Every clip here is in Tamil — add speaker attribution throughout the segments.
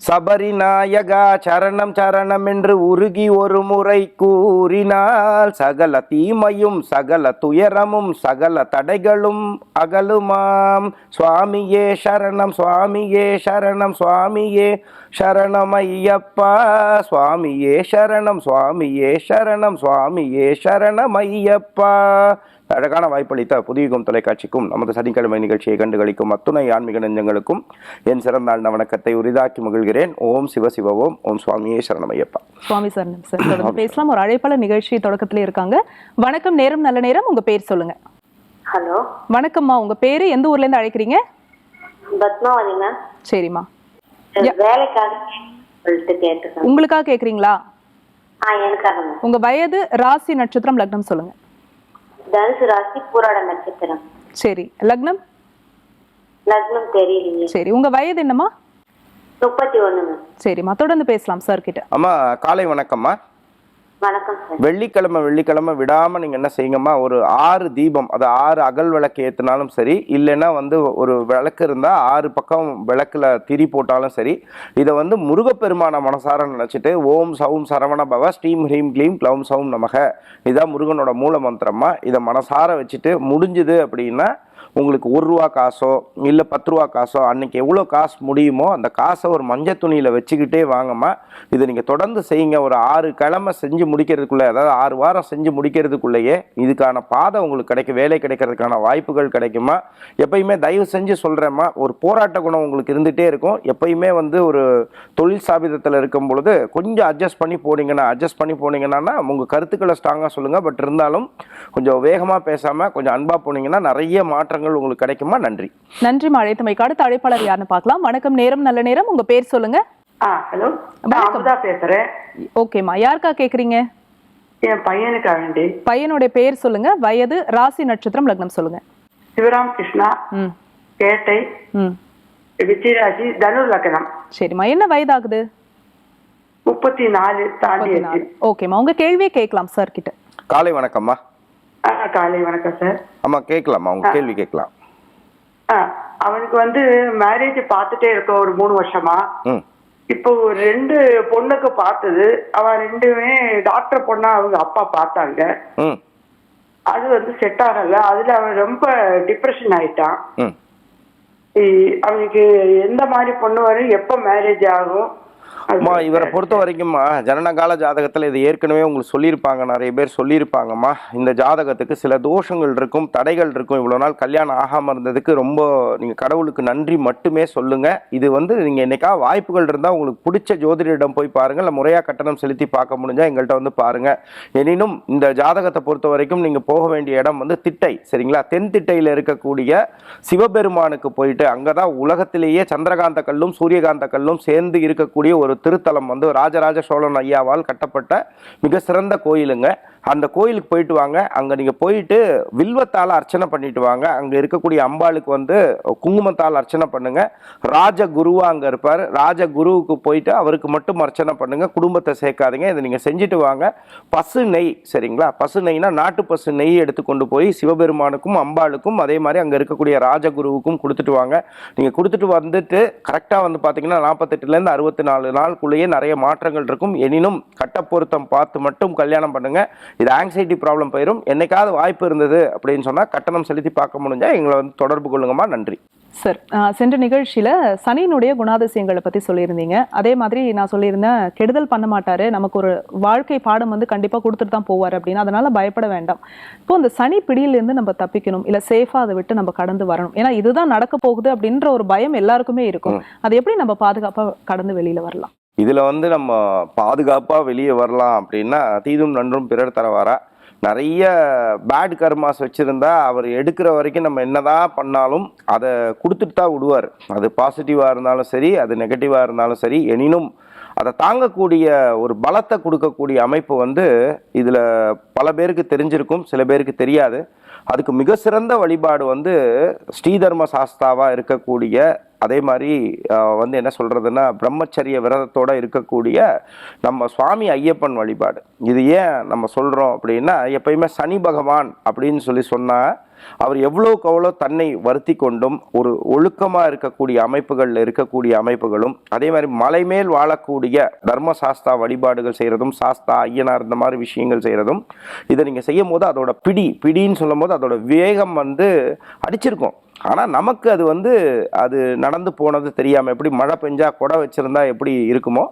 Speaker 1: சபரிநாயகா சரணம் சரணம் என்று உருகி ஒரு முறை கூறினால் சகல தீமையும் சகல துயரமும் சகல தடைகளும் அகலுமாம். சுவாமியே சரணம் சுவாமியே சரணம் சுவாமியே சரணம் ஐயப்பா சுவாமியே சரணம் சுவாமியே சரணம் சுவாமியே சரணம் ஐயப்பா அழகான வாய்ப்பளித்த புதியுகம் தொலைக்காட்சிக்கும் நமது சனிக்கிழமை நிகழ்ச்சியை கண்டுகளிக்கும் அத்துணை ஆன்மீக நெஞ்சங்களுக்கும் என் சிறந்தாழ்ந்த வணக்கத்தை உரிதாக்கி மகிழ்கிறேன். ஓம் சிவ சிவ ஓம். ஓம் சுவாமியே சரணமையப்பா.
Speaker 2: சுவாமி சார் சார். தொடர்ந்து பேசலாம். ஒரு அழைப்பாளர் நிகழ்ச்சி தொடக்கத்திலே இருக்காங்க. வணக்கம் நேரம் நல்ல நேரம். உங்க பேர் சொல்லுங்க.
Speaker 3: ஹலோ.
Speaker 2: வணக்கம்மா. உங்க பேரு எந்த ஊர்ல இருந்து அழைக்கிறீங்க?
Speaker 3: பத்மாவதி மேம்.
Speaker 2: சரிம்மா.
Speaker 3: வேலைக்காக
Speaker 2: உங்களுக்காக கேக்குறீங்களா? உங்க வயது ராசி நட்சத்திரம் லக்னம் சொல்லுங்க.
Speaker 3: தனுசு ராசி பூராட நட்சத்திரம்.
Speaker 2: சரி லக்னம்?
Speaker 3: லக்னம் தெரியலீங்க
Speaker 2: சரி உங்க வயது என்னம்மா?
Speaker 3: முப்பத்தி ஒண்ணு மேம்
Speaker 2: சரிம்மா தொடர்ந்து பேசலாம் சார் கிட்ட.
Speaker 1: அம்மா காலை வணக்கம்மா. வெள்ளிக்கிழமை வெள்ளிக்கிழமை விடாமல் நீங்கள் என்ன செய்யுங்கம்மா ஒரு ஆறு தீபம் அது ஆறு அகல் விளக்கு ஏற்றினாலும் சரி இல்லைன்னா வந்து ஒரு விளக்கு இருந்தால் ஆறு பக்கம் விளக்குல திரி போட்டாலும் சரி இதை வந்து முருகப்பெருமான மனசார நினச்சிட்டு ஓம் சவும் சரவண பவ ஸ்ரீம் ஹ்ரீம் க்ளீம் க்ளவும் சவும் நமக. இதுதான் முருகனோட மூல மந்திரமாக இதை மனசார வச்சுட்டு முடிஞ்சுது அப்படின்னா உங்களுக்கு ஒரு ரூபா காசோ இல்லை பத்து ரூபா காசோ அன்னைக்கு எவ்வளோ காசு முடியுமோ அந்த காசை ஒரு மஞ்சள் துணியில் வச்சுக்கிட்டே வாங்கம்மா. இதை நீங்கள் தொடர்ந்து செய்யுங்க. ஒரு ஆறு கிழமை செஞ்சு முடிக்கிறதுக்குள்ளே அதாவது ஆறு வாரம் செஞ்சு முடிக்கிறதுக்குள்ளேயே இதுக்கான பாதை உங்களுக்கு கிடைக்கும் வேலை கிடைக்கிறதுக்கான வாய்ப்புகள் கிடைக்குமா எப்பயுமே தயவு செஞ்சு சொல்கிறேம்மா ஒரு போராட்ட குணம் உங்களுக்கு இருந்துகிட்டே இருக்கும். எப்பயுமே வந்து ஒரு தொழில் சாபிதத்தில் இருக்கும் பொழுது கொஞ்சம் அட்ஜஸ்ட் பண்ணி போனீங்கன்னா அட்ஜஸ்ட் பண்ணி போனீங்கன்னா உங்கள் கருத்துக்களை ஸ்ட்ராங்காக சொல்லுங்கள் பட் இருந்தாலும் கொஞ்சம் வேகமாக பேசாமல் கொஞ்சம் அன்பாக போனீங்கன்னா நிறைய மாற்றங்கள் உங்களுக்கு கிடைக்குமா? நன்றி.
Speaker 2: நன்றிம்மா அழைத்தமைக்கு அடுத்த அழைப்பாளர் யாருன்னு பார்க்கலாம். வணக்கம் நேரம் நல்ல நேரம். உங்க பேர் சொல்லுங்க.
Speaker 4: ஆ ஹலோ.
Speaker 2: வணக்கம்.
Speaker 4: அமுதா பேசுறேன்.
Speaker 2: ஓகேம்மா யாருக்கா கேக்குறீங்க?
Speaker 4: என் பையனுக்காக வேண்டி
Speaker 2: பையனுடைய பேர் சொல்லுங்க. வயது ராசி நட்சத்திரம் லக்னம் சொல்லுங்க.
Speaker 4: சிவராம் கிருஷ்ணா
Speaker 2: ம்.
Speaker 4: கேட்டை
Speaker 2: ம்.
Speaker 4: விஜயராஜி தனுர் லக்னம்
Speaker 2: சரிம்மா. என்ன வயதாகுது?
Speaker 4: முப்பத்தி நாலு
Speaker 2: பதினாலு. ஓகேம்மா. உங்க கேள்வியை கேட்கலாம் சார் கிட்ட.
Speaker 1: காலை வணக்கம்மா.
Speaker 4: காலை வணக்கம் சார்
Speaker 1: ஆமா கேட்கலாமா? உங்க கேள்வி கேட்கலாம்.
Speaker 4: ஆ, அவனுக்கு வந்து மேரேஜ் பார்த்துட்டே இருக்கோம் ஒரு மூணு வருஷமா. இப்போ ரெண்டு பொண்ணுக்கு பார்த்தது. அவன் ரெண்டுமே டாக்டர் பொண்ணா அவங்க அப்பா பார்த்தாங்க. அது வந்து செட் ஆகல. அதுல அவன் ரொம்ப டிப்ரெஷன் ஆயிட்டான். அவனுக்கு எந்த மாதிரி பொண்ணு வரும் எப்ப மேரேஜ் ஆகும்
Speaker 1: அம்மா இவரை பொறுத்த வரைக்கும்மா ஜனனகால ஜாதகத்தில் இது ஏற்கனவே உங்களுக்கு சொல்லியிருப்பாங்க நிறைய பேர் சொல்லியிருப்பாங்கம்மா. இந்த ஜாதகத்துக்கு சில தோஷங்கள் இருக்கும் தடைகள் இருக்கும். இவ்வளோ நாள் கல்யாணம் ஆகாமல் இருந்ததுக்கு ரொம்ப நீங்கள் கடவுளுக்கு நன்றி மட்டுமே சொல்லுங்கள் இது வந்து நீங்கள் என்னைக்கா வாய்ப்புகள் இருந்தால் உங்களுக்கு பிடிச்ச ஜோதிடரிடம் போய் பாருங்கள் இல்லை முறையாக கட்டணம் செலுத்தி பார்க்க முடிஞ்சால் எங்கள்கிட்ட வந்து பாருங்கள் எனினும் இந்த ஜாதகத்தை பொறுத்த வரைக்கும் நீங்கள் போக வேண்டிய இடம் வந்து திட்டை சரிங்களா? தென் திட்டையில் இருக்கக்கூடிய சிவபெருமானுக்கு போயிட்டு அங்கே தான் உலகத்திலேயே சந்திரகாந்த கல்லும் சூரியகாந்த கல்லும் சேர்ந்து இருக்கக்கூடிய ஒரு திருத்தலம் வந்து ராஜராஜ சோழன் ஐயாவால் கட்டப்பட்ட மிக சிறந்த கோயிலுங்க. அந்த கோயிலுக்கு போயிட்டு வாங்க. அங்கே நீங்கள் போயிட்டு வில்வத்தால் அர்ச்சனை பண்ணிட்டு வாங்க. அங்கே இருக்கக்கூடிய அம்பாளுக்கு வந்து குங்குமத்தால் அர்ச்சனை பண்ணுங்க. ராஜகுருவா அங்கே இருப்பார். ராஜகுருவுக்கு போயிட்டு அவருக்கு மட்டும் அர்ச்சனை பண்ணுங்க. குடும்பத்தை சேர்க்காதீங்க. இதை நீங்கள் செஞ்சுட்டு வாங்க. பசு நெய் சரிங்களா? பசு நெய்னா நாட்டு பசு நெய் எடுத்து கொண்டு போய் சிவபெருமானுக்கும் அம்பாளுக்கும் அதே மாதிரி அங்கே இருக்கக்கூடிய ராஜகுருவுக்கும் கொடுத்துட்டு வாங்க. நீங்கள் கொடுத்துட்டு வந்துட்டு கரெக்டாக வந்து பார்த்தீங்கன்னா நாற்பத்தெட்டுலேருந்து அறுபத்தி நாலு நாளுக்குள்ளேயே நிறைய மாற்றங்கள் இருக்கும். எனினும் கட்ட பொருத்தம் பார்த்து மட்டும் கல்யாணம் பண்ணுங்கள் இது ஆங்ஸைட்டி ப்ராப்ளம் போயிடும் என்னைக்காவது வாய்ப்பு இருந்தது அப்படின்னு சொன்னால் கட்டணம் செலுத்தி பார்க்க முடிஞ்சா எங்களை வந்து தொடர்பு கொள்ளுங்கம்மா. நன்றி.
Speaker 2: சார் சென்ற நிகழ்ச்சியில சனியினுடைய குணாதிசயங்களை பத்தி சொல்லியிருந்தீங்க. அதே மாதிரி நான் சொல்லியிருந்தேன் கெடுதல் பண்ண மாட்டாரு நமக்கு ஒரு வாழ்க்கை பாடம் வந்து கண்டிப்பா கொடுத்துட்டு தான் போவார் அப்படின்னு. அதனால பயப்பட வேண்டாம். இப்போ இந்த சனி பிடியிலிருந்து நம்ம தப்பிக்கணும். இல்ல சேஃபா அதை விட்டு நம்ம கடந்து வரணும். ஏன்னா இதுதான் நடக்க போகுது அப்படின்ற ஒரு பயம் எல்லாருக்குமே இருக்கும். அது எப்படி நம்ம பாதுகாப்பா கடந்து வெளியில வரலாம்?
Speaker 1: இதில் வந்து நம்ம பாதுகாப்பாக வெளியே வரலாம் அப்படின்னா தீதும் நன்றும் பிறர் தரவாரா? நிறைய பேட் கர்மாஸ் வச்சுருந்தா அவர் எடுக்கிற வரைக்கும் நம்ம என்னதான் பண்ணாலும் அதை கொடுத்துட்டு தான் விடுவார். அது பாசிட்டிவாக இருந்தாலும் சரி அது நெகட்டிவாக இருந்தாலும் சரி எனினும் அதை தாங்கக்கூடிய ஒரு பலத்தை கொடுக்கக்கூடிய அமைப்பு வந்து இதில் பல பேருக்கு தெரிஞ்சிருக்கும் சில பேருக்கு தெரியாது. அதுக்கு மிக சிறந்த வழிபாடு வந்து ஸ்ரீதர்ம சாஸ்தாவாக இருக்கக்கூடிய அதே மாதிரி வந்து என்ன சொல்கிறதுன்னா பிரம்மச்சரிய விரதத்தோட இருக்கக்கூடிய நம்ம சுவாமி ஐயப்பன் வழிபாடு. இது ஏன் நம்ம சொல்கிறோம் அப்படின்னா எப்பயுமே சனி பகவான் அப்படின்னு சொல்லி சொன்னால் அவர் எவ்வளோக்கு எவ்வளோ தன்னை வருத்தி கொண்டும் ஒரு ஒழுக்கமாக இருக்கக்கூடிய அமைப்புகளில் இருக்கக்கூடிய அமைப்புகளும் அதே மாதிரி மலைமேல் வாழக்கூடிய தர்ம சாஸ்தா வழிபாடுகள் செய்கிறதும் சாஸ்தா ஐயனார் இந்த மாதிரி விஷயங்கள் செய்கிறதும் இதை நீங்கள் செய்யும் போது அதோட பிடி பிடின்னு சொல்லும் போது அதோட வேகம் வந்து அடிச்சிருக்கும். ஆனால் நமக்கு அது வந்து அது நடந்து போனது தெரியாமல் எப்படி மழை பெஞ்சால் கொடை வச்சுருந்தா எப்படி இருக்குமோ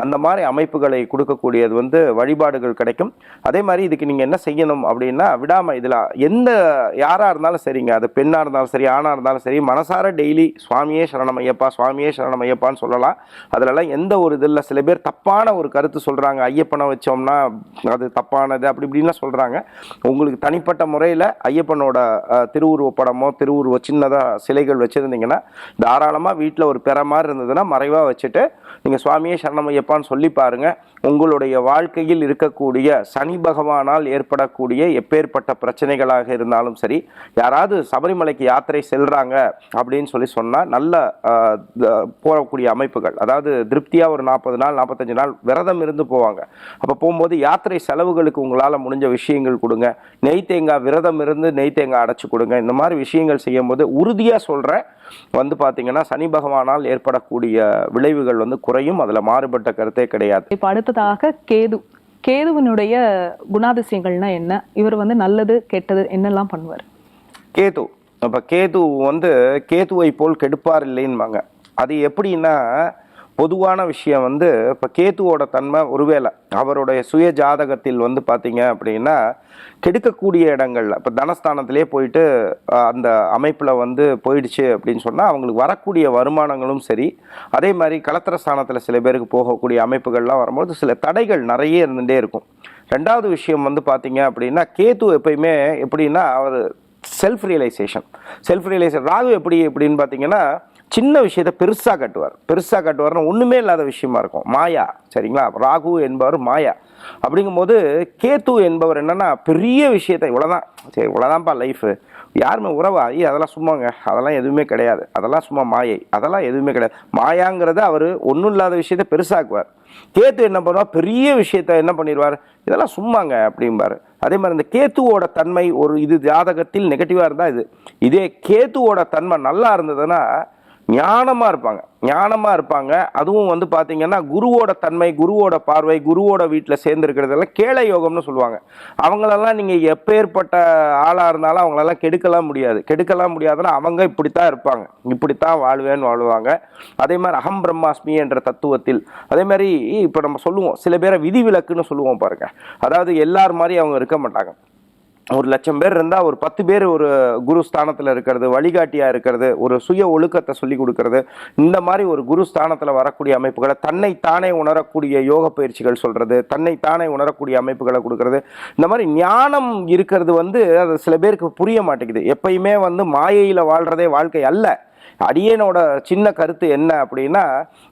Speaker 1: அந்த மாதிரி அமைப்புகளை கொடுக்கக்கூடியது வந்து வழிபாடுகள் கிடைக்கும். அதே மாதிரி இதுக்கு நீங்கள் என்ன செய்யணும் அப்படின்னா விடாமல் இதில் எந்த யாராக இருந்தாலும் சரிங்க. அது பெண்ணாக இருந்தாலும் சரி ஆணாக இருந்தாலும் சரி மனசார டெய்லி சுவாமியே சரணம் ஐயப்பா சுவாமியே சரணம் ஐயப்பான்னு சொல்லலாம். அதிலலாம் எந்த ஒரு இதில் சில பேர் தப்பான ஒரு கருத்து சொல்கிறாங்க ஐயப்பனை வச்சோம்னா அது தப்பானது அப்படி இப்படின்லாம் சொல்கிறாங்க உங்களுக்கு தனிப்பட்ட முறையில் ஐயப்பனோட திருவுருவ படமோ திருவுருவ சின்னதாக சிலைகள் வச்சுருந்தீங்கன்னா தாராளமாக வீட்டில் ஒரு பெற மாதிரி இருந்ததுன்னா மறைவாக வச்சுட்டு நீங்கள் சுவாமியே சரணமையப்பான்னு சொல்லி பாருங்கள் உங்களுடைய வாழ்க்கையில் இருக்கக்கூடிய சனி பகவானால் ஏற்படக்கூடிய எப்பேற்பட்ட பிரச்சனைகளாக இருந்தாலும் சரி யாராவது சபரிமலைக்கு யாத்திரை செல்கிறாங்க அப்படின்னு சொல்லி சொன்னால் நல்ல போகக்கூடிய அமைப்புகள் அதாவது திருப்தியாக ஒரு நாற்பது நாள் நாற்பத்தஞ்சு நாள் விரதம் இருந்து போவாங்க. அப்போ போகும்போது யாத்திரை செலவுகளுக்கு உங்களால் முடிஞ்ச விஷயங்கள் கொடுங்க. நெய் தேங்காய் விரதம் இருந்து நெய் தேங்காய் அடைச்சி கொடுங்க. இந்த மாதிரி விஷயங்கள் செய்யும்போது உறுதியாக சொல்கிறேன் வந்து பார்த்தீங்கன்னா சனி பகவானால் ஏற்படக்கூடிய விளைவுகள் வந்து குறையும். அதில் மாறுபட்ட கருத்தே கிடையாது.
Speaker 2: இப்ப அடுத்ததாக கேது கேதுவினுடைய குணாதிசயங்கள்னா என்ன? இவர் வந்து நல்லது கெட்டது என்னெல்லாம் பண்ணுவார்?
Speaker 1: கேது. அப்போ கேது வந்து கேதுவை போல் கெடுப்பார் இல்லைன்பாங்க. அது எப்படின்னா பொதுவான விஷயம் வந்து இப்போ கேத்துவோட தன்மை ஒருவேளை அவருடைய சுய ஜாதகத்தில் வந்து பார்த்தீங்க அப்படின்னா கெடுக்கக்கூடிய இடங்கள்ல இப்போ தனஸ்தானத்திலே போயிட்டு அந்த அமைப்பில் வந்து போயிடுச்சு அப்படின்னு சொன்னால் அவங்களுக்கு வரக்கூடிய வருமானங்களும் சரி அதே மாதிரி கலத்திர ஸ்தானத்தில் சில பேருக்கு போகக்கூடிய அமைப்புகள்லாம் வரும்போது சில தடைகள் நிறைய இருந்துகிட்டே இருக்கும். ரெண்டாவது விஷயம் வந்து பார்த்தீங்க அப்படின்னா கேத்து எப்பயுமே எப்படின்னா அவர் self realization self realization Rahu எப்படி எப்படின்னு பார்த்தீங்கன்னா சின்ன விஷயத்தை பெருசாக கட்டுவார். பெருசாக கட்டுவார்னா ஒன்றுமே இல்லாத விஷயமா இருக்கும். மாயா சரிங்களா? ராகு என்பவர் மாயா. அப்படிங்கும்போது கேத்து என்பவர் என்னன்னா பெரிய விஷயத்தை இவ்வளோதான் சரி இவ்வளோதான்ப்பா லைஃபு யாருமே உறவா? அதெல்லாம் சும்மாங்க. அதெல்லாம் எதுவுமே கிடையாது. அதெல்லாம் சும்மா மாயை. அதெல்லாம் எதுவுமே கிடையாது. மாயாங்கிறத அவர் ஒன்றும் இல்லாத விஷயத்தை பெருசாக்குவார். கேத்து என்ன பண்ணுவார்? பெரிய விஷயத்த என்ன பண்ணிடுவார்? இதெல்லாம் சும்மாங்க அப்படிம்பாரு. அதே மாதிரி இந்த கேத்துவோட தன்மை ஒரு இது ஜாதகத்தில் நெகட்டிவாக இருந்தால் இது. இதே கேத்துவோட தன்மை நல்லா இருந்ததுன்னா ஞானமாக இருப்பாங்க. ஞானமாக இருப்பாங்க. அதுவும் வந்து பார்த்திங்கன்னா குருவோட தன்மை குருவோட பார்வை குருவோட வீட்டில் சேர்ந்துருக்கிறதெல்லாம் கேளை யோகம்னு சொல்லுவாங்க. அவங்களெல்லாம் நீங்கள் எப்பேற்பட்ட ஆளாக இருந்தாலும் அவங்களெல்லாம் கெடுக்கலாம் முடியாது. கெடுக்கலாம் முடியாதுன்னா அவங்க இப்படித்தான் இருப்பாங்க. இப்படித்தான் வாழ்வேன்னு வாழ்வாங்க. அதே மாதிரி அகம் பிரம்மாஸ்மி என்ற தத்துவத்தில் அதே மாதிரி இப்போ நம்ம சொல்லுவோம் சில பேரை விதிவிலக்குன்னு சொல்லுவோம் பாருங்கள் அதாவது எல்லார் மாதிரி அவங்க இருக்க மாட்டாங்க. ஒரு லட்சம் பேர் இருந்தால் ஒரு பத்து பேர் ஒரு குரு ஸ்தானத்தில் இருக்கிறது வழிகாட்டியாக இருக்கிறது ஒரு சுய ஒழுக்கத்தை சொல்லி கொடுக்கறது இந்த மாதிரி ஒரு குரு ஸ்தானத்தில் வரக்கூடிய அமைப்புகளை தன்னை தானே உணரக்கூடிய யோக பயிற்சிகள் சொல்கிறது தன்னை தானே உணரக்கூடிய அமைப்புகளை கொடுக்கறது. இந்த மாதிரி ஞானம் இருக்கிறது வந்து அது சில பேருக்கு புரிய மாட்டேங்குது. எப்பயுமே வந்து மாயையில் வாழ்கிறதே வாழ்க்கை அல்ல. அடியேனோட சின்ன கருத்து என்ன அப்படின்னா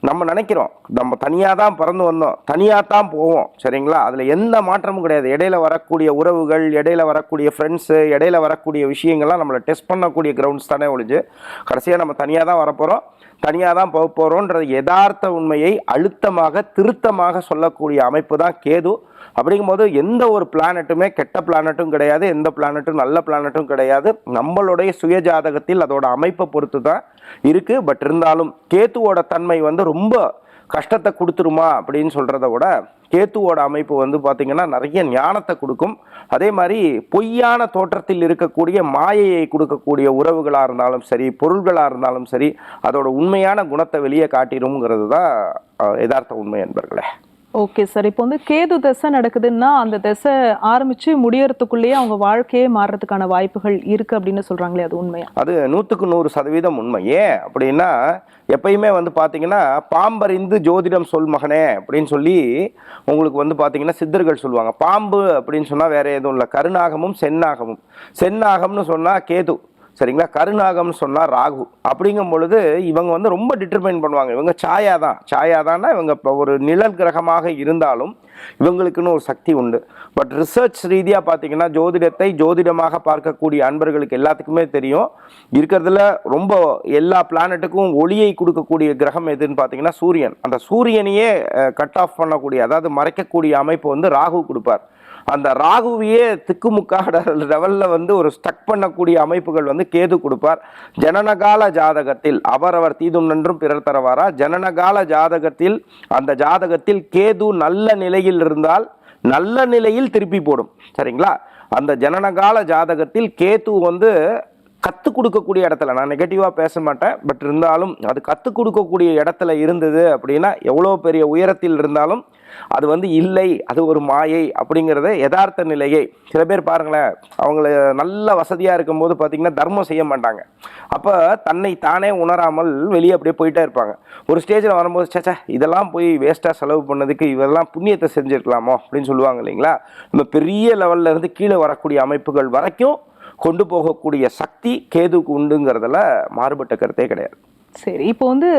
Speaker 1: நம்ம நினைக்கிறோம் நம்ம தனியாக தான் பிறந்து வந்தோம் தனியாக தான் போவோம் சரிங்களா? அதில் எந்த மாற்றமும் கிடையாது. இடையில வரக்கூடிய உறவுகள் இடையில வரக்கூடிய ஃப்ரெண்ட்ஸு இடையில வரக்கூடிய விஷயங்கள்லாம் நம்மளை டெஸ்ட் பண்ணக்கூடிய கிரவுண்ட்ஸ் தானே ஒழிஞ்சு கடைசியாக நம்ம தனியாக தான் வரப்போகிறோம் தனியாக தான் போக போகிறோன்ற யதார்த்த உண்மையை அழுத்தமாக திருத்தமாக சொல்லக்கூடிய அமைப்பு தான் கேது. அப்படிங்கும்போது எந்த ஒரு பிளானட்டுமே கெட்ட பிளானட்டும் கிடையாது எந்த பிளானட்டும் நல்ல பிளானட்டும் கிடையாது. நம்மளுடைய சுய ஜாதகத்தில் அதோட அமைப்பை பொறுத்து தான் இருக்குது பட் இருந்தாலும் கேத்துவோட தன்மை வந்து ரொம்ப கஷ்டத்தை கொடுத்துருமா அப்படின்னு சொல்கிறத விட கேத்துவோட அமைப்பு வந்து பார்த்திங்கன்னா நிறைய ஞானத்தை கொடுக்கும். அதே மாதிரி பொய்யான தோற்றத்தில் இருக்கக்கூடிய மாயையை கொடுக்கக்கூடிய உறவுகளாக இருந்தாலும் சரி பொருள்களாக இருந்தாலும் சரி அதோட உண்மையான குணத்தை வெளியே காட்டிடும்ங்கிறது தான் யதார்த்த உண்மை என்பர்களே
Speaker 2: ஓகே சார் இப்போ வந்து கேது தசை நடக்குதுன்னா அந்த தசை ஆரம்பிச்சு முடியறதுக்குள்ளேயே அவங்க வாழ்க்கையே மாறுறதுக்கான வாய்ப்புகள் இருக்கு அப்படின்னு சொல்றாங்களே அது உண்மையா?
Speaker 1: அது நூற்றுக்கு நூறு சதவீதம் உண்மை. ஏன் அப்படின்னா எப்பயுமே வந்து பார்த்தீங்கன்னா பாம்பறிந்து ஜோதிடம் சொல் மகனே அப்படின்னு சொல்லி உங்களுக்கு வந்து பார்த்தீங்கன்னா சித்தர்கள் சொல்லுவாங்க. பாம்பு அப்படின்னு சொன்னால் வேற எதுவும் இல்லை. கருநாகமும் செந்நாகமும். செந்நாகம்னு சொன்னால் கேது. சரிங்களா? கருநாகம்னு சொன்னால் ராகு. அப்படிங்கும் பொழுது இவங்க வந்து ரொம்ப டிட்டர்மைன் பண்ணுவாங்க. இவங்க சாயா தான் சாயா தான்னா இவங்க இப்போ ஒரு நிழல் கிரகமாக இருந்தாலும் இவங்களுக்குன்னு ஒரு சக்தி உண்டு. பட் ரிசர்ச் ரீதியாக பார்த்தீங்கன்னா ஜோதிடத்தை ஜோதிடமாக பார்க்கக்கூடிய அன்பர்களுக்கு எல்லாத்துக்குமே தெரியும். இருக்கிறதுல ரொம்ப எல்லா பிளானட்டுக்கும் ஒளியை கொடுக்கக்கூடிய கிரகம் எதுன்னு பார்த்தீங்கன்னா சூரியன். அந்த சூரியனையே கட் ஆஃப் பண்ணக்கூடிய அதாவது மறைக்கக்கூடிய அமைப்பு வந்து ராகு கொடுப்பார். அந்த ராகுவையே திக்குமுக்காட லெவலில் வந்து ஒரு ஸ்டக் பண்ணக்கூடிய அமைப்புகள் வந்து கேது கொடுப்பார். ஜனனகால ஜாதகத்தில் அவரவர் தீதும் நன்றும் பிறர் தரவாரா? ஜனனகால ஜாதகத்தில் அந்த ஜாதகத்தில் கேது நல்ல நிலையில் இருந்தால் நல்ல நிலையில் திருப்பி போடும். சரிங்களா? அந்த ஜனனகால ஜாதகத்தில் கேது வந்து கற்றுக் கொடுக்கக்கூடிய இடத்துல நான் நெகட்டிவாக பேச மாட்டேன் பட் இருந்தாலும் அது கற்றுக் கொடுக்கக்கூடிய இடத்துல இருந்தது அப்படின்னா எவ்வளோ பெரிய உயரத்தில் இருந்தாலும் அது வந்து இல்லை அது ஒரு மாயை அப்படிங்கிறத யதார்த்த நிலையை. சில பேர் பாருங்களேன் அவங்கள நல்ல வசதியாக இருக்கும்போது பார்த்தீங்கன்னா தர்மம் செய்ய மாட்டாங்க. அப்போ தன்னை தானே உணராமல் வெளியே அப்படியே போயிட்டே இருப்பாங்க. ஒரு ஸ்டேஜில் வரும்போது சேச்சா இதெல்லாம் போய் வேஸ்ட்டாக செலவு பண்ணதுக்கு இதெல்லாம் புண்ணியத்தை செஞ்சுருக்கலாமோ? அப்படின்னு சொல்லுவாங்க இல்லைங்களா? நம்ம பெரிய லெவல்ல இருந்து கீழே வரக்கூடிய அமைப்புகள் வரைக்கும் கொண்டு போகக்கூடிய சக்தி கேதுக்கு உண்டுங்கிறதுல மாறுபட்ட கருத்தே கிடையாது.
Speaker 2: சரி இப்போ வந்து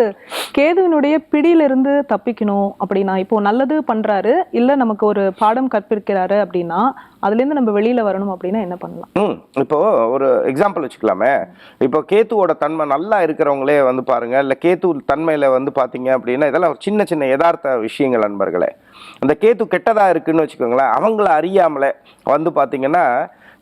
Speaker 2: கேதுவினுடைய பிடியிலிருந்து தப்பிக்கணும் அப்படின்னா இப்போ நல்லது பண்றாரு இல்ல நமக்கு ஒரு பாடம் கற்பிக்கிறாரு அப்படின்னா அதுல இருந்து நம்ம வெளியில வரணும் அப்படின்னா என்ன பண்ணலாம்?
Speaker 1: ம் இப்போ ஒரு எக்ஸாம்பிள் வச்சுக்கலாமே. இப்போ கேத்துவோட தன்மை நல்லா இருக்கிறவங்களே வந்து பாருங்க இல்லை கேத்து தன்மையில வந்து பார்த்தீங்க அப்படின்னா இதெல்லாம் ஒரு சின்ன சின்ன யதார்த்த விஷயங்கள் நண்பர்களே. அந்த கேத்து கெட்டதா இருக்குன்னு வச்சுக்கோங்களேன் அவங்கள அறியாமலே வந்து பார்த்தீங்கன்னா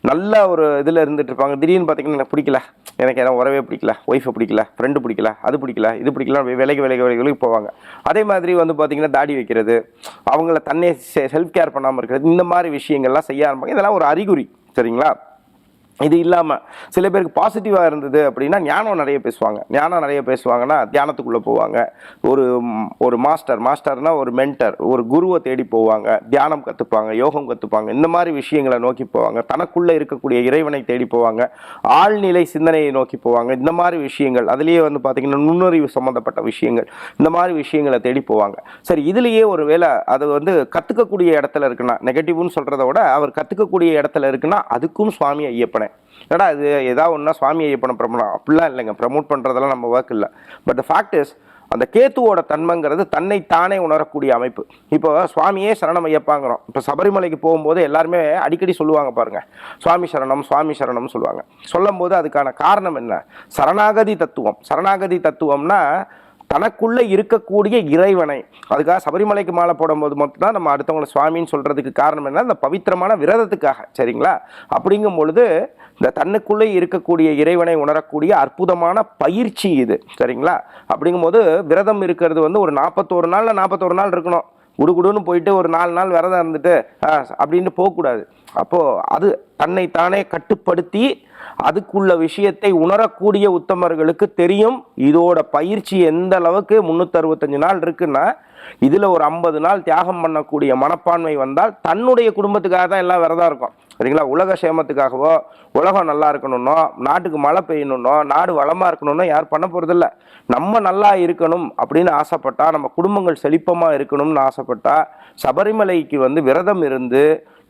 Speaker 1: நல்ல ஒரு இதில் இருந்துட்டு இருப்பாங்க. திடீர்னு பார்த்தீங்கன்னா எனக்கு பிடிக்கல. எனக்கு எதாவது உறவே பிடிக்கல. ஒய்ஃபை பிடிக்கல. ஃப்ரெண்டு பிடிக்கல. அது பிடிக்கல. இது பிடிக்கல. விலைக்கு விலைக்கு விலைகளுக்கு போவாங்க. அதே மாதிரி வந்து பார்த்தீங்கன்னா தாடி வைக்கிறது அவங்கள தன்னே செல்ஃப் கேர் பண்ணாமல் இருக்கிறது இந்த மாதிரி விஷயங்கள்லாம் செய்ய ஆரம்பிப்பாங்க. இதெல்லாம் ஒரு அறிகுறி. சரிங்களா? இது இல்லாமல் சில பேருக்கு பாசிட்டிவாக இருந்தது அப்படின்னா ஞானம் நிறைய பேசுவாங்க. ஞானம் நிறைய பேசுவாங்கன்னா தியானத்துக்குள்ளே போவாங்க. ஒரு ஒரு மாஸ்டர் மாஸ்டர்னா ஒரு மென்டர் ஒரு குருவை தேடி போவாங்க. தியானம் கற்றுப்பாங்க யோகம் கற்றுப்பாங்க இந்த மாதிரி விஷயங்களை நோக்கி போவாங்க. தனக்குள்ளே இருக்கக்கூடிய இறைவனை தேடி போவாங்க. ஆழ்நிலை சிந்தனையை நோக்கி போவாங்க. இந்த மாதிரி விஷயங்கள் அதுலேயே வந்து பார்த்திங்கன்னா நுண்ணறிவு சம்மந்தப்பட்ட விஷயங்கள் இந்த மாதிரி விஷயங்களை தேடி போவாங்க. சரி இதுலேயே ஒரு வேலை அது வந்து கற்றுக்கக்கூடிய இடத்துல இருக்குன்னா நெகட்டிவ்னு சொல்கிறத விட அவர் கற்றுக்கக்கூடிய இடத்துல இருக்குன்னா அதுக்கும் சுவாமி ஐயப்பனை என்னடா இது ஏதாவது ஒன்றா சுவாமி ஐயப்பனை ப்ரமோட் அப்படிலாம் இல்லைங்க. ப்ரமோட் பண்ணுறதெல்லாம் நம்ம ஒர்க் இல்லை. பட் ஃபேக்ட் இஸ் அந்த கேத்துவோட தன்மைங்கிறது தன்னை தானே உணரக்கூடிய அமைப்பு. இப்போ சுவாமியே சரணம் ஐயப்பாங்கிறோம். இப்போ சபரிமலைக்கு போகும்போது எல்லாருமே அடிக்கடி சொல்லுவாங்க பாருங்க. சுவாமி சரணம் சுவாமி சரணம்னு சொல்லுவாங்க. சொல்லும்போது அதுக்கான காரணம் என்ன? சரணாகதி தத்துவம். சரணாகதி தத்துவம்னா தனக்குள்ளே இருக்கக்கூடிய இறைவனை. அதுக்காக சபரிமலைக்கு மாலை போடும்போது மட்டும் தான் நம்ம அடுத்தவங்களை சுவாமின்னு சொல்கிறதுக்கு காரணம் என்ன? அந்த பவித்திரமான விரதத்துக்காக. சரிங்களா? அப்படிங்கும் பொழுது இந்த தன்னுக்குள்ளே இருக்கக்கூடிய இறைவனை உணரக்கூடிய அற்புதமான பயிற்சி இது. சரிங்களா? அப்படிங்கும்போது விரதம் இருக்கிறது வந்து ஒரு நாற்பத்தோரு நாளில் நாற்பத்தோரு நாள் இருக்கணும். குடுகுடுன்னு போயிட்டு ஒரு நாலு நாள் விரதம் இருந்துட்டு ஆ, அப்படின்னு போகக்கூடாது. அப்போது அது தன்னை தானே கட்டுப்படுத்தி அதுக்குள்ள விஷயத்தை உணரக்கூடிய உத்தமர்களுக்கு தெரியும். இதோட பயிற்சி எந்த அளவுக்கு முந்நூற்றறுபத்தஞ்சு நாள் இருக்குன்னா இதில் ஒரு ஐம்பது நாள் தியாகம் பண்ணக்கூடிய மனப்பான்மை வந்தால் தன்னுடைய குடும்பத்துக்காக தான் எல்லாம் விரதம் இருக்கும். சரிங்களா? உலக சேமத்துக்காகவோ உலகம் நல்லா இருக்கணும்னோ நாட்டுக்கு மழை பெய்யணும்னோ நாடு வளமாக இருக்கணும்னோ யார் பண்ண போகிறதில்ல நம்ம நல்லா இருக்கணும் அப்படின்னு ஆசைப்பட்டா நம்ம குடும்பங்கள் செழிப்பமாக இருக்கணும்னு ஆசைப்பட்டா சபரிமலைக்கு வந்து விரதம் இருந்து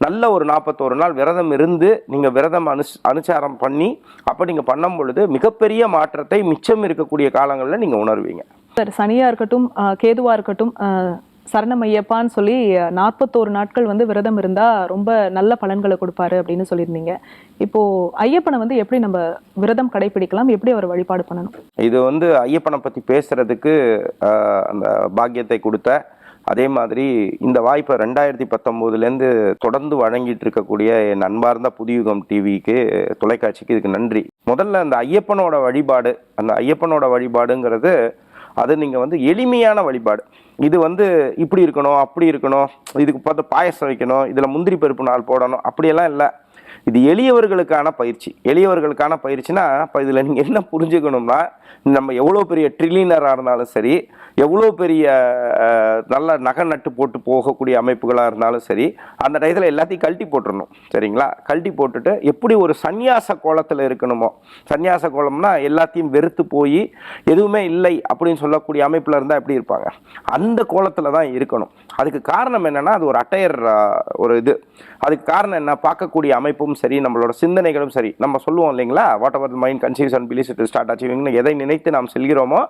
Speaker 1: நல்ல ஒரு நாற்பத்தோரு நாள் விரதம் இருந்து நீங்கள் விரதம் அனு அனுச்சாரம் பண்ணி அப்போ நீங்கள் பண்ணும் பொழுது மிகப்பெரிய மாற்றத்தை மிச்சம் இருக்கக்கூடிய காலங்களில் நீங்கள் உணர்வீங்க.
Speaker 2: சார் சனியாக இருக்கட்டும் கேதுவாக இருக்கட்டும் சரணம் ஐயப்பான்னு சொல்லி நாற்பத்தோரு நாட்கள் வந்து விரதம் இருந்தால் ரொம்ப நல்ல பலன்களை கொடுப்பாரு அப்படின்னு சொல்லியிருந்தீங்க. இப்போது ஐயப்பனை வந்து எப்படி நம்ம விரதம் கடைபிடிக்கலாம் எப்படி அவர் வழிபாடு பண்ணணும்?
Speaker 1: இது வந்து ஐயப்பனை பற்றி பேசுறதுக்கு அந்த பாக்கியத்தை கொடுத்த அதே மாதிரி இந்த வாய்ப்பை ரெண்டாயிரத்தி பத்தொம்போதுலேருந்து தொடர்ந்து வழங்கிட்டு இருக்கக்கூடிய என் அன்பார்ந்த புதியுகம் டிவிக்கு தொலைக்காட்சிக்கு இதுக்கு நன்றி. முதல்ல அந்த ஐயப்பனோட வழிபாடு அந்த ஐயப்பனோட வழிபாடுங்கிறது அது நீங்கள் வந்து எளிமையான வழிபாடு. இது வந்து இப்படி இருக்கணும் அப்படி இருக்கணும் இதுக்கு பார்த்து பாயசம் வைக்கணும் இதில் முந்திரி பருப்பு நாள் போடணும் அப்படியெல்லாம் இல்லை. இது எளியவர்களுக்கான பயிற்சி. எளியவர்களுக்கான பயிற்சினா இப்போ இதில் நீங்கள் என்ன புரிஞ்சுக்கணும்னா நம்ம எவ்வளோ பெரிய ட்ரில்லினராக இருந்தாலும் சரி எவ்வளோ பெரிய நல்ல நகை நட்டு போட்டு போகக்கூடிய அமைப்புகளாக இருந்தாலும் சரி அந்த டயத்தில் எல்லாத்தையும் கழட்டி போட்டுடணும் சரிங்களா? கழட்டி போட்டுட்டு எப்படி ஒரு சந்நியாச கோலத்தில் இருக்கணுமோ சந்நியாச கோலம்னா எல்லாத்தையும் வெறுத்து போய் எதுவுமே இல்லை அப்படின்னு சொல்லக்கூடிய அமைப்பில் இருந்தால் எப்படி இருப்பாங்க? அந்த கோலத்தில் தான் இருக்கணும். அதுக்கு காரணம் என்னன்னா அது ஒரு அட்டையர் ஒரு இது. அதுக்கு காரணம் என்ன? பார்க்கக்கூடிய அமைப்பும் சரி நம்மளோட சிந்தனைகளும் சரி. நம்ம சொல்லுவோம் இல்லைங்களா? Whatever mind conceives and believes it start அச்சீவிங்னு எதை நினைத்து நாம் செல்கிறோமோ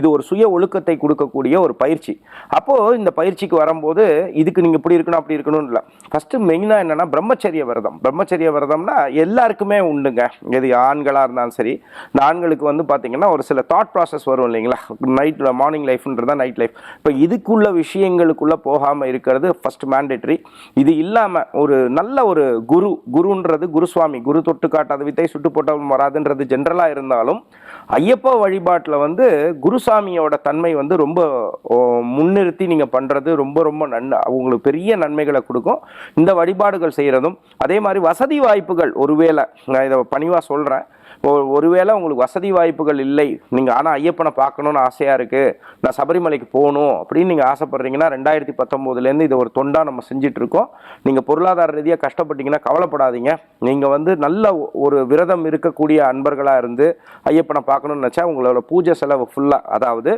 Speaker 1: இது ஒரு சுய ஒழுக்கத்தை கொடுக்கக்கூடிய ஒரு பயிற்சி. அப்போது இந்த பயிற்சிக்கு வரும்போது இதுக்கு நீங்கள் இப்படி இருக்கணும் அப்படி இருக்கணும்னு இல்லை. ஃபஸ்ட்டு மெயினாக என்னென்னா பிரம்மச்சரிய விரதம். பிரம்மச்சரிய விரதம்னா எல்லாருக்குமே உண்டுங்க. எது ஆண்களாக இருந்தாலும் சரி இந்த ஆண்களுக்கு வந்து பார்த்தீங்கன்னா ஒரு சில தாட் ப்ராசஸ் வரும் இல்லைங்களா? நைட் மார்னிங் லைஃப்ன்றது தான் நைட் லைஃப் இப்போ இதுக்குள்ள விஷயங்களுக்குள்ளே போக போகாமல் இருக்கிறது ஃபர்ஸ்ட் மேண்டேட்ரி இது இல்லாமல் ஒரு நல்ல ஒரு குரு குருன்றது குருசுவாமி குரு தொட்டு காட்டாத வித்தை சுட்டு போட்டவன் வராதுன்றது ஜென்ரலாக இருந்தாலும் ஐயப்பா வழிபாட்டில் வந்து குருசாமியோட தன்மை வந்து ரொம்ப முன்னிறுத்தி நீங்கள் பண்ணுறது ரொம்ப ரொம்ப நன் உங்களுக்கு பெரிய நன்மைகளை கொடுக்கும். இந்த வழிபாடுகள் செய்கிறதும் அதே மாதிரி வசதி வாய்ப்புகள் ஒருவேளை நான் இதை பணிவாக சொல்கிறேன் ஒருவேளை உங்களுக்கு வசதி வாய்ப்புகள் இல்லை. நீங்கள் ஆனால் ஐயப்பனை பார்க்கணுன்னு ஆசையாக இருக்குது நான் சபரிமலைக்கு போகணும் அப்படின்னு நீங்கள் ஆசைப்படுறீங்கன்னா ரெண்டாயிரத்தி பத்தொம்போதுலேருந்து இதை ஒரு தொண்டாக நம்ம செஞ்சிட்ருக்கோம். நீங்கள் பொருளாதார ரீதியாக கஷ்டப்பட்டீங்கன்னா கவலைப்படாதீங்க. நீங்கள் வந்து நல்ல ஒரு விரதம் இருக்கக்கூடிய அன்பர்களாக இருந்து ஐயப்பனை பார்க்கணும்னு நினச்சா உங்களோட பூஜை செலவு ஃபுல்லாக அதாவது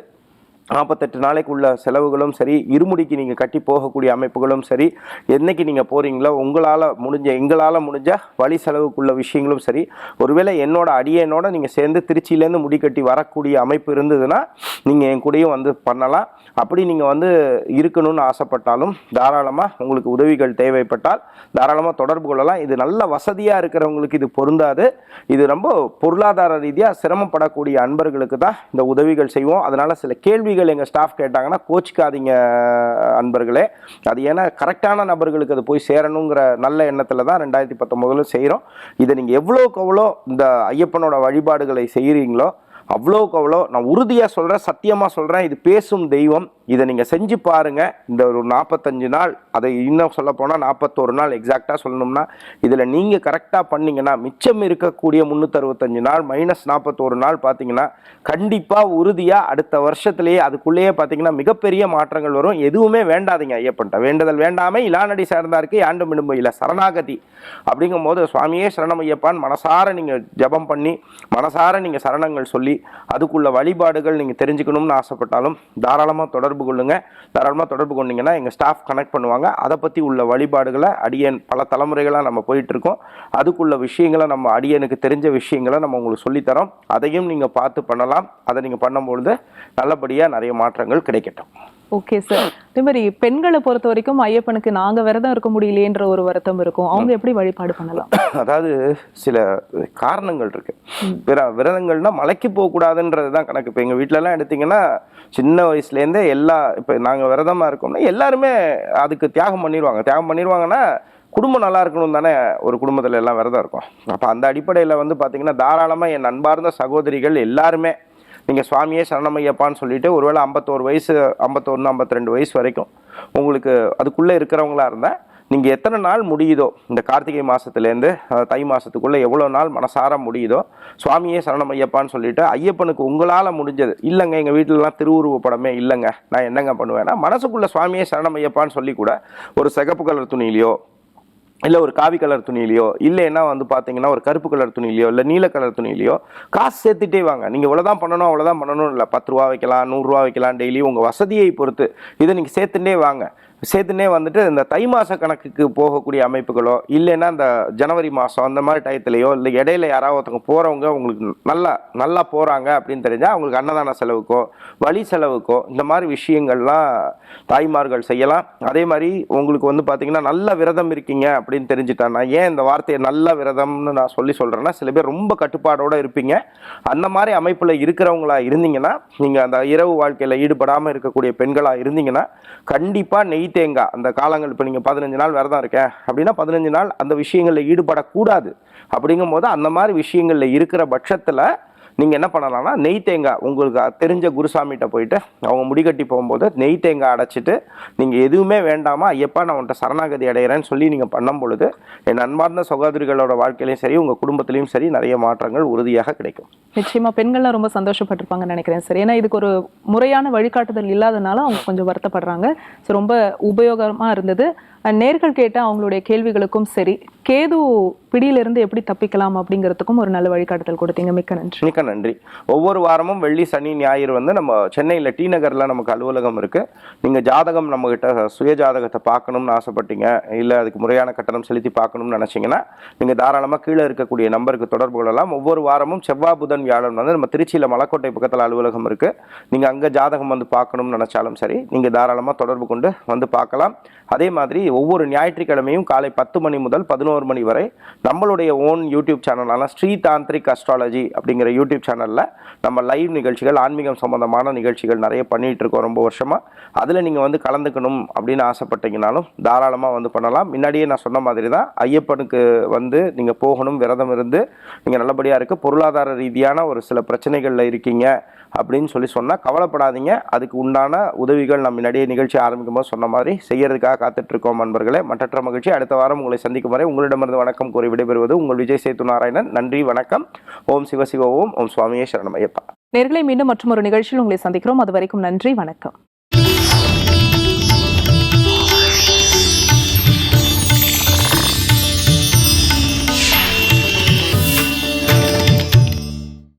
Speaker 1: நாற்பத்தெட்டு நாளைக்கு உள்ள செலவுகளும் சரி இருமுடிக்கு நீங்கள் கட்டி போகக்கூடிய அமைப்புகளும் சரி என்றைக்கு நீங்கள் போகிறீங்களோ உங்களால் முடிஞ்ச எங்களால் முடிஞ்ச வழி செலவுக்குள்ள விஷயங்களும் சரி ஒருவேளை என்னோட அடியனோட நீங்கள் சேர்ந்து திருச்சியிலேருந்து முடி கட்டி வரக்கூடிய அமைப்பு இருந்ததுன்னா நீங்கள் என் கூடயும் வந்து பண்ணலாம். அப்படி நீங்கள் வந்து இருக்கணும்னு ஆசைப்பட்டாலும் தாராளமாக உங்களுக்கு உதவிகள் தேவைப்பட்டால் தாராளமாக தொடர்பு கொள்ளலாம். இது நல்ல வசதியாக இருக்கிறவங்களுக்கு இது பொருந்தாது. இது ரொம்ப பொருளாதார ரீதியாக சிரமப்படக்கூடிய அன்பர்களுக்கு தான் இந்த உதவிகள் செய்வோம். அதனால் சில கேள்விகள் எங்கள் ஸ்டாஃப் கேட்டாங்கன்னா கோச்சிக்காதீங்க அன்பர்களே. அது ஏன்னா கரெக்டான நபர்களுக்கு அது போய் சேரணுங்கிற நல்ல எண்ணத்தில் தான் ரெண்டாயிரத்தி பத்தொம்போதில் செய்கிறோம் இதை நீங்கள் எவ்வளோக்கு எவ்வளோ இந்த ஐயப்பனோட வழிபாடுகளை செய்கிறீங்களோ அவ்வளோக்கு அவ்வளோ நான் உறுதியாக சொல்கிறேன் சத்தியமாக சொல்கிறேன் இது பேசும் தெய்வம். இதை நீங்கள் செஞ்சு பாருங்கள் இந்த ஒரு நாற்பத்தஞ்சு நாள் அதை இன்னும் சொல்ல போனால் நாற்பத்தோரு நாள் எக்ஸாக்டாக சொல்லணும்னா இதில் நீங்கள் கரெக்டாக பண்ணிங்கன்னா மிச்சம் இருக்கக்கூடிய முந்நூற்றறுபத்தஞ்சு நாள் மைனஸ் நாற்பத்தோரு நாள் பார்த்தீங்கன்னா கண்டிப்பாக உறுதியாக அடுத்த வருஷத்துலேயே அதுக்குள்ளேயே பார்த்தீங்கன்னா மிகப்பெரிய மாற்றங்கள் வரும். எதுவுமே வேண்டாதீங்க ஐயப்பன்ட்ட. வேண்டுதல் வேண்டாமே இலாநடி சேர்ந்தாருக்கு யாண்டும் இல்லை சரணாகதி. அப்படிங்கும் போது சுவாமியே சரணம் ஐயப்பான் மனசார நீங்கள் ஜெபம் பண்ணி மனசார நீங்கள் சரணங்கள் சொல்லி அதுக்குள்ள வழிபாடுகள் நீங்கள் தெரிஞ்சுக்கணும்னு ஆசைப்பட்டாலும் தாராளமாக தொடர்பு கொள்ளுங்க. தாராளமாக தொடர்பு கொண்டீங்கன்னா எங்கள் ஸ்டாஃப் கனெக்ட் பண்ணுவாங்க. அதை பற்றி உள்ள வழிபாடுகளை அடியன் பல தலைமுறைகளாக நம்ம போயிட்டுருக்கோம் அதுக்குள்ள விஷயங்களை நம்ம அடியனுக்கு தெரிஞ்ச விஷயங்களை நம்ம உங்களுக்கு சொல்லித்தரோம். அதையும் நீங்கள் பார்த்து பண்ணலாம். அதை நீங்கள் பண்ணும்பொழுது நல்லபடியாக நிறைய மாற்றங்கள் கிடைக்கட்டும்.
Speaker 2: ஓகே சார் அதே மாதிரி பெண்களை பொறுத்த வரைக்கும் ஐயப்பனுக்கு நாங்க விரதம் இருக்க முடியலையேன்ற ஒரு வருத்தம் இருக்கும். அவங்க எப்படி வழிபாடு பண்ணலாம்?
Speaker 1: அதாவது சில காரணங்கள் இருக்கு. விர விரதங்கள்னா மலைக்கு போகக்கூடாதுன்றது தான் கணக்கு. இப்போ எங்கள் வீட்டிலலாம் எடுத்தீங்கன்னா சின்ன வயசுலேருந்தே எல்லா இப்போ நாங்கள் விரதமாக இருக்கோம்னா எல்லாருமே அதுக்கு தியாகம் பண்ணிடுவாங்க தியாகம் பண்ணிடுவாங்கன்னா குடும்பம் நல்லா இருக்கணும் தானே ஒரு குடும்பத்தில் எல்லாம் விரதம் இருக்கும். அப்போ அந்த அடிப்படையில் வந்து பார்த்தீங்கன்னா தாராளமாக என் அன்பார்ந்த சகோதரிகள் எல்லாருமே நீங்கள் சுவாமியே சரணமையப்பான்னு சொல்லிட்டு ஒருவேளை ஐம்பத்தோரு வயசு ஐம்பத்தொன்று ஐம்பத்திரெண்டு வயசு வரைக்கும் உங்களுக்கு அதுக்குள்ளே இருக்கிறவங்களா இருந்தால் நீங்கள் எத்தனை நாள் முடியுதோ இந்த கார்த்திகை மாதத்துலேருந்து தை மாதத்துக்குள்ளே எவ்வளோ நாள் மனசார முடியுதோ சுவாமியே சரணம் ஐயப்பான்னு சொல்லிவிட்டு ஐயப்பனுக்கு உங்களால் முடிஞ்சது. இல்லைங்க எங்கள் வீட்டிலலாம் திருவுருவ படமே இல்லைங்க. நான் என்னங்க பண்ணுவேன்னா மனசுக்குள்ளே சுவாமியே சரணம் ஐயப்பான்னு சொல்லி கூட ஒரு சிகப்பு கலர் துணியிலையோ இல்லை ஒரு காவி கலர் துணியிலையோ இல்லைன்னா வந்து பார்த்தீங்கன்னா ஒரு கருப்பு கலர் துணியிலையோ இல்லை நீல கலர் துணியிலையோ காசு சேர்த்துட்டே வாங்க. நீங்கள் இவ்வளோதான் பண்ணணும் அவ்வளோதான் பண்ணணும் இல்லை. பத்து ரூபா வைக்கலாம் நூறுரூவா வைக்கலாம் டெய்லி. உங்கள் வசதியை பொறுத்து இதை நீங்கள் சேர்த்துட்டே வாங்க. சேர்த்துனே வந்துட்டு இந்த தை மாத கணக்குக்கு போகக்கூடிய அமைப்புகளோ இல்லைன்னா இந்த ஜனவரி மாதம் அந்த மாதிரி டயத்துலையோ இல்லை இடையில யாராவது ஒருத்தவங்க போகிறவங்க உங்களுக்கு நல்லா நல்லா போகிறாங்க அப்படின்னு தெரிஞ்சால் அவங்களுக்கு அன்னதான செலவுக்கோ வழி செலவுக்கோ இந்த மாதிரி விஷயங்கள்லாம் தாய்மார்கள் செய்யலாம். அதே மாதிரி உங்களுக்கு வந்து பார்த்தீங்கன்னா நல்ல விரதம் இருக்கீங்க அப்படின்னு தெரிஞ்சுட்டானா ஏன் இந்த வார்த்தையை நல்ல விரதம்னு நான் சொல்லி சொல்கிறேன்னா சில பேர் ரொம்ப கட்டுப்பாடோடு இருப்பீங்க. அந்த மாதிரி அமைப்பில் இருக்கிறவங்களா இருந்தீங்கன்னா நீங்கள் அந்த இரவு வாழ்க்கையில் ஈடுபடாமல் இருக்கக்கூடிய பெண்களாக இருந்தீங்கன்னா கண்டிப்பாக நெய் தேங்காய் அந்த காலங்கள் இப்போ நீங்கள் பதினஞ்சு நாள் விரதம் இருக்கேன் அப்படின்னா பதினஞ்சு நாள் அந்த விஷயங்களில் ஈடுபடக்கூடாது. அப்படிங்கும் போது அந்த மாதிரி விஷயங்களில் இருக்கிற பட்சத்தில் நீங்கள் என்ன பண்ணலாம்னா நெய் தேங்காய் உங்களுக்கு தெரிஞ்ச குருசாமிகிட்ட போயிட்டு அவங்க முடிகட்டி போகும்போது நெய் தேங்காய் அடைச்சிட்டு நீங்கள் எதுவுமே வேண்டாமா ஐயப்பா நான் உன்ட்ட சரணாகதி அடைகிறேன்னு சொல்லி நீங்கள் பண்ணும் பொழுது என் அன்பார்ந்த சகோதரிகளோட வாழ்க்கையிலையும் சரி உங்கள் குடும்பத்திலையும் சரி நிறைய மாற்றங்கள் உறுதியாக கிடைக்கும்.
Speaker 2: நிச்சயமாக பெண்கள்லாம் ரொம்ப சந்தோஷப்பட்டிருப்பாங்கன்னு நினைக்கிறேன் சார். ஏன்னா இதுக்கு ஒரு முறையான வழிகாட்டுதல் இல்லாதனால அவங்க கொஞ்சம் வருத்தப்படுறாங்க. ஸோ ரொம்ப உபயோகமாக இருந்தது. நேர்கள் கேட்ட அவங்களுடைய கேள்விகளுக்கும் சரி கேது பிடியிலிருந்து எப்படி தப்பிக்கலாம் அப்படிங்கிறதுக்கும் ஒரு நல்ல வழிகாட்டுதல் கொடுத்தீங்க. மிக்க நன்றி.
Speaker 1: மிக்க நன்றி. ஒவ்வொரு வாரமும் வெள்ளி சனி ஞாயிறு வந்து நம்ம சென்னையில் டி நகரில் நமக்கு அலுவலகம் இருக்குது நீங்கள் ஜாதகம் நம்மக்கிட்ட சுய ஜாதகத்தை பார்க்கணும்னு ஆசைப்பட்டீங்க இல்லை அதுக்கு முறையான கட்டணம் செலுத்தி பார்க்கணும்னு நினச்சிங்கன்னா நீங்கள் தாராளமாக கீழே இருக்கக்கூடிய நம்பருக்கு தொடர்பு கொள்ளலாம். ஒவ்வொரு வாரமும் செவ்வாய் புதன் வியாழன் வந்து நம்ம திருச்சியில் மலக்கோட்டை பக்கத்தில் அலுவலகம் இருக்குது நீங்கள் அங்கே ஜாதகம் வந்து பார்க்கணும்னு நினச்சாலும் சரி நீங்கள் தாராளமாக தொடர்பு கொண்டு வந்து பார்க்கலாம். அதே மாதிரி ஒவ்வொரு ஞாயிற்றுக்கிழமையும் காலை பத்து மணி முதல் பதினோரு மணி வரை நம்மளுடைய ஓன் யூடியூப் சேனலான ஸ்ரீ தாந்திரிக் அஸ்ட்ராலஜி அப்படிங்கிற யூடியூப் சேனலில் நம்ம லைவ் நிகழ்ச்சிகள் ஆன்மீகம் சம்பந்தமான நிகழ்ச்சிகள் நிறைய பண்ணிகிட்டு இருக்கோம் ரொம்ப வருஷமாக அதில் நீங்கள் வந்து கலந்துக்கணும் அப்படின்னு ஆசைப்பட்டீங்கனாலும் தாராளமாக வந்து பண்ணலாம். முன்னாடியே நான் சொன்ன மாதிரி தான் ஐயப்பனுக்கு வந்து நீங்கள் போகணும் விரதம் இருந்து நீங்கள் நல்லபடியாக இருக்குது பொருளாதார ரீதியான ஒரு சில பிரச்சனைகளில் இருக்கீங்க. அப்படின்னு சொல்லி சொன்னால் கவலைப்படாதீங்க. அதுக்கு உண்டான உதவிகள் நம்ம முன்னாடியே நிகழ்ச்சி ஆரம்பிக்கும் போது சொன்ன மாதிரி செய்யறதுக்காக காத்துட்டு இருக்கோம் நண்பர்களே. மற்றற்ற மகிழ்ச்சி. அடுத்த வாரம் உங்களை சந்திக்கும் வரை உங்களிடமிருந்து வணக்கம் கூறி விடைபெறுவது உங்கள் விஜய் சேத்து நாராயணன். நன்றி வணக்கம். ஓம் சிவசிவ ஓம். ஓம் சுவாமியே சரணமையப்பா
Speaker 2: நேர்களை மீண்டும் மற்றும் ஒரு நிகழ்ச்சியில் உங்களை சந்திக்கிறோம். அது வரைக்கும் நன்றி வணக்கம்.